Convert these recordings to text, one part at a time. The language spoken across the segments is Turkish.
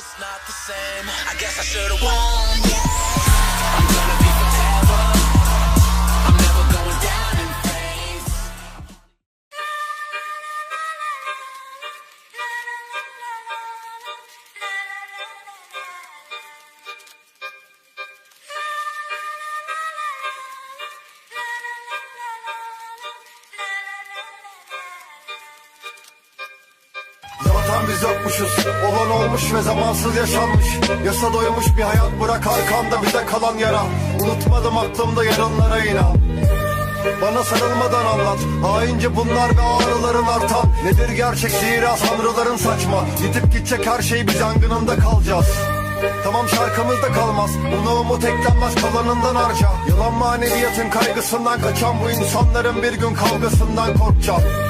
just not the same. I guess I should've won. Biz yokmuşuz. Olan olmuş ve zamansız yaşanmış. Yasa doymuş bir hayat bırak arkamda bize kalan yara. Unutmadım aklımda yarınlara inan. Bana sarılmadan anlat. Haince bunlar ve ağrıların artan Nedir gerçek? Zira sanrıların saçma. Gidip gidecek her şey biz yangınında kalacağız. Tamam şarkımızda kalmaz. Buna umut eklenmez kalanından harca. Yalan maneviyatın kaygısından kaçan Bu insanların bir gün kavgasından korkacağım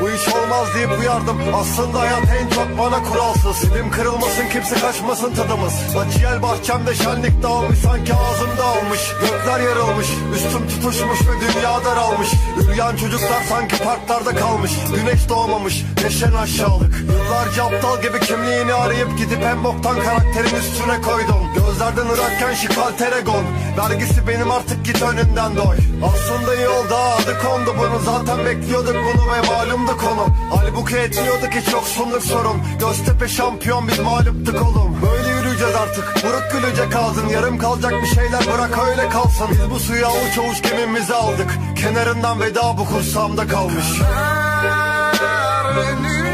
bu iş olmaz deyip uyardım. Aslında hayat en çok bana kuralsız. Dilim kırılmasın kimse kaçmasın tadımız. Acıyel bahçemde şenlik dağılmış Sanki ağzımda almış Gökler yarılmış Üstüm tutuşmuş ve dünya daralmış. Üryan çocuklar sanki parklarda kalmış. Güneş doğmamış Neşen aşağılık. Yıllarca aptal gibi kimliğini arayıp Gidip en boktan karakterin üstüne koydum. Gözlerden ırakken şikal teregon. Vergisi benim artık git önünden doy. Aslında iyi oldu adı kondu bunu Zaten bekliyorduk bunu ve malumdu konu Halbuki etmiyorduk hiç yoksunluk sorun Göztepe şampiyon biz mağluptuk oğlum. Böyle yürüyeceğiz artık. Buruk gülecek ağzın Yarım kalacak bir şeyler bırak öyle kalsın. Biz bu suyu avuç avuç gemimizi aldık. Kenarından veda bu kursamda kalmış. Beni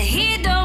he don't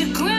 you clean.